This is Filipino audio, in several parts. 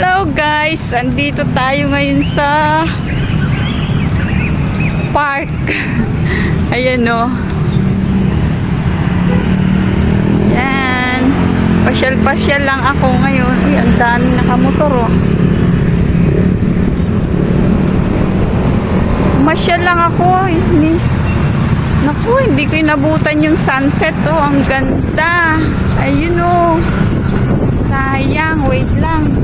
Hello guys! Andito tayo ngayon sa park. Ayan o. Yan. Pasyal-pasyal lang ako ngayon. Uy, ang daming nakamotor o. Masyal lang ako. Hindi. Naku, hindi ko inabutan yung sunset oh. Ang ganda. Ayun oh. Sayang, wait lang.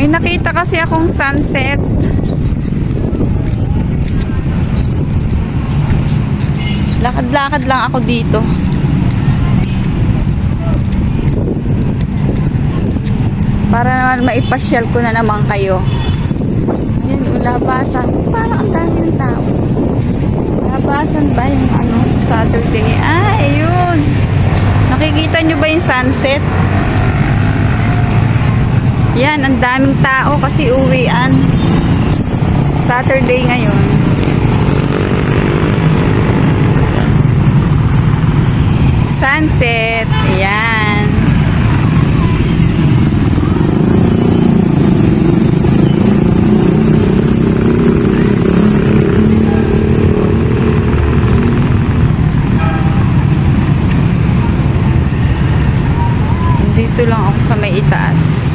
May nakita kasi akong sunset. Lakad-lakad lang ako dito. Para naman maipasyal ko na naman kayo. Ayun, labasan. Parang ang dami ng tao. Labasan ba yung ano, Saturday? Ah, ayun. Nakikita nyo ba yung sunset? Yan, ang daming tao kasi uwian. Saturday ngayon. Sunset. Ayan. Dito lang ako sa may itaas.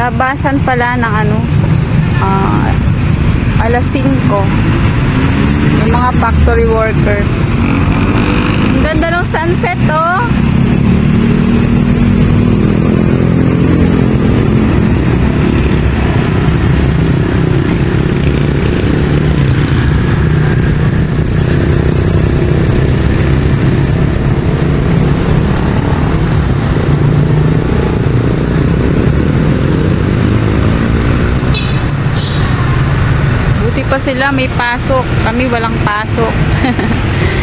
Labasan pala ng ano, ah, alas 5. Yung mga factory workers. Ang ganda ng sunset, oh. Buti pa sila may pasok. Kami walang pasok.